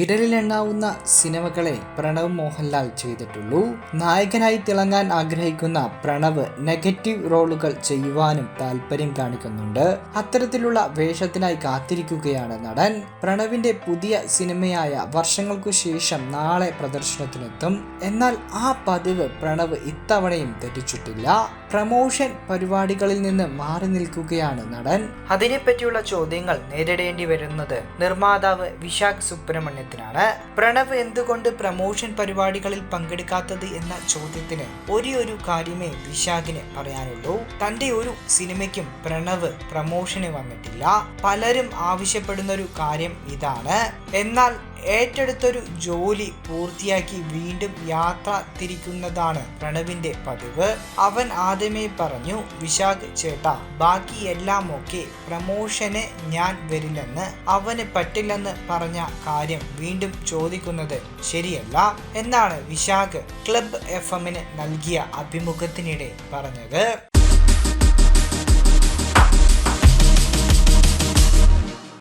വിരലിലെണ്ണാവുന്ന സിനിമകളെ പ്രണവ് മോഹൻലാൽ ചെയ്തിട്ടുള്ളൂ. നായകനായി തിളങ്ങാൻ ആഗ്രഹിക്കുന്ന പ്രണവ് നെഗറ്റീവ് റോളുകൾ ചെയ്യുവാനും താല്പര്യം കാണിക്കുന്നുണ്ട്. അത്തരത്തിലുള്ള വേഷത്തിനായി കാത്തിരിക്കുകയാണ് നടൻ. പ്രണവിന്റെ പുതിയ സിനിമയായ വർഷങ്ങൾക്കു ശേഷം നാളെ പ്രദർശനത്തിനെത്തും. എന്നാൽ ആ പതിവ് പ്രണവ് ഇത്തവണയും തെറ്റിച്ചിട്ടില്ല. പ്രമോഷൻ പരിപാടികളിൽ നിന്ന് മാറി നിൽക്കുകയാണ് നടൻ. അതിനെപ്പറ്റിയുള്ള ചോദ്യങ്ങൾ നേരിടേണ്ടി വരുന്നത് നിർമ്മാതാവ് വിശാഖ് സുബ്രഹ്മണ്യത്തിനാണ്. പ്രണവ് എന്തുകൊണ്ട് പ്രമോഷൻ പരിപാടികളിൽ പങ്കെടുക്കാത്തത് എന്ന ചോദ്യത്തിന് ഒരേ ഒരു കാര്യമേ വിശാഖിന് പറയാനുള്ളൂ. തന്റെ ഒരു സിനിമയ്ക്കും പ്രണവ് പ്രമോഷന് വന്നിട്ടില്ല. പലരും ആവശ്യപ്പെടുന്ന ഒരു കാര്യം ഇതാണ്. എന്നാൽ ഏറ്റെടുത്തൊരു ജോലി പൂർത്തിയാക്കി വീണ്ടും യാത്ര തിരിക്കുന്നതാണ് പ്രണവിന്റെ പതിവ്. അവൻ ആദ്യമേ പറഞ്ഞു വിശാഖ് ചേട്ടാ ബാക്കി എല്ലാം ഒക്കെ പ്രമോഷന് ഞാൻ വരില്ലെന്ന് അവന് പറ്റില്ലെന്ന് പറഞ്ഞ കാര്യം വീണ്ടും ചോദിക്കുന്നത് ശരിയല്ല എന്നാണ് വിശാഖ് ക്ലബ് എഫ് എമ്മിന് നൽകിയ അഭിമുഖത്തിനിടെ പറഞ്ഞത്.